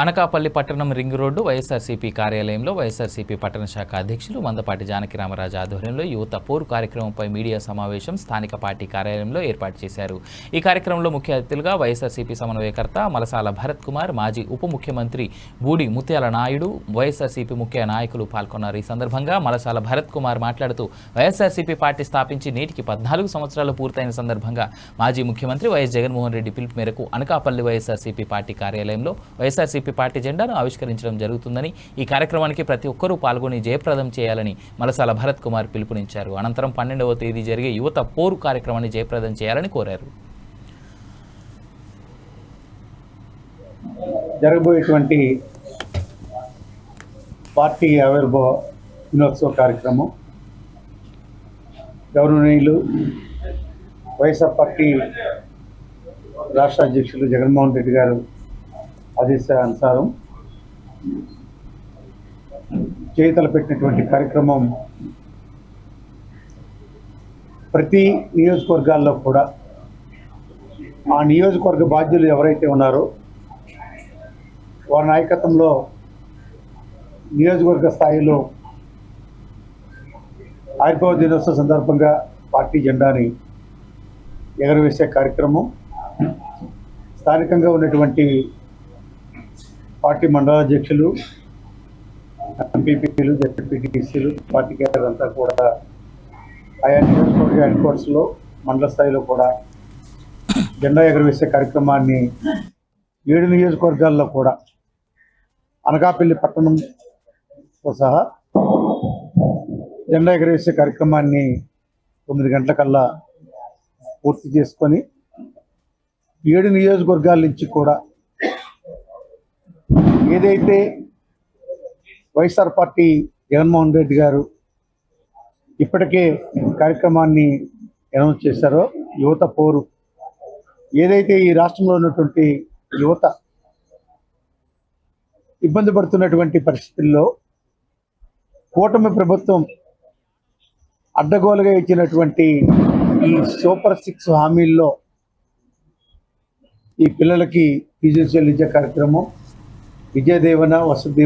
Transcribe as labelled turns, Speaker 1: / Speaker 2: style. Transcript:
Speaker 1: అనకాపల్లి పట్టణం ring road YSRCP కార్యాలయంలో వైఎస్ఆర్సీపీ పట్టణ శాఖ అధ్యక్షులు మందపాటి జానకి రామరాజు ఆధ్వర్యంలో యువత పోరు కార్యక్రమంపై మీడియా సమావేశం స్థానిక పార్టీ కార్యాలయంలో ఏర్పాటు చేశారు. ఈ కార్యక్రమంలో ముఖ్య అతిథులుగా వైఎస్ఆర్సీపీ సమన్వయకర్త మలసాల భరత్ కుమార్ మాజీ ఉప ముఖ్యమంత్రి బూడి ముత్యాల నాయుడు వైఎస్ఆర్సీపీ ముఖ్య నాయకులు పాల్గొన్నారు. ఈ సందర్భంగా మలసాల భరత్ కుమార్ మాట్లాడుతూ వైఎస్ఆర్సీపీ పార్టీ స్థాపించి నేటికి పద్నాలుగు సంవత్సరాలు పూర్తయిన సందర్భంగా మాజీ ముఖ్యమంత్రి వైఎస్ జగన్మోహన్ రెడ్డి పిలుపు మేరకు అనకాపల్లి వైఎస్ఆర్సీపీ పార్టీ కార్యాలయంలో వైఎస్ఆర్సీపీ పార్టీ జెండాను ఆవిష్కరించడం జరుగుతుందని ఈ కార్యక్రమానికి ప్రతి ఒక్కరూ పాల్గొని జయప్రదం చేయాలని మలసాల భరత్ కుమార్ పిలుపునిచ్చారు. అనంతరం పన్నెండవ తేదీ జరిగే యువత పోరు కార్యక్రమాన్ని జయప్రదం చేయాలని కోరారు.
Speaker 2: జరగబోయేటువంటి పార్టీ ఆవిర్భావ దినోత్సవ కార్యక్రమం గౌరవనీయులు వైఎస్ఆర్ పార్టీ రాష్ట్ర అధ్యక్షులు జగన్మోహన్ రెడ్డి గారు ఆదేశానుసారం చేతలు పెట్టినటువంటి కార్యక్రమం ప్రతి నియోజకవర్గాల్లో కూడా ఆ నియోజకవర్గ బాధ్యులు ఎవరైతే ఉన్నారో వారి నాయకత్వంలో నియోజకవర్గ స్థాయిలో ఆవిర్భావ దినోత్సవ సందర్భంగా పార్టీ జెండాని ఎగరవేసే కార్యక్రమం స్థానికంగా ఉన్నటువంటి పార్టీ మండలాధ్యక్షులు ఎంపీపీలు జడ్పీటీసీలు పార్టీ క్యాడర్ అంతా కూడా ఆయా నియోజకవర్గ హెడ్ క్వార్టర్స్లో మండల స్థాయిలో కూడా జెండా ఎగరవేసే కార్యక్రమాన్ని ఏడు నియోజకవర్గాల్లో కూడా అనకాపల్లి పట్టణంతో సహా జెండా ఎగరవేసే కార్యక్రమాన్ని తొమ్మిది గంటలకల్లా పూర్తి చేసుకొని ఏడు నియోజకవర్గాల నుంచి కూడా ఏదైతే వైఎస్ఆర్ పార్టీ జగన్మోహన్ రెడ్డి గారు ఇప్పటికే కార్యక్రమాన్ని అనౌన్స్ చేశారో యువత పోరు. ఏదైతే ఈ రాష్ట్రంలో ఉన్నటువంటి యువత ఇబ్బంది పడుతున్నటువంటి పరిస్థితుల్లో కూటమి ప్రభుత్వం అడ్డగోలుగా ఇచ్చినటువంటి ఈ సూపర్ సిక్స్ హామీల్లో ఈ పిల్లలకి ఫీజులు చెల్లించే కార్యక్రమం విద్యా దీవెన వసతి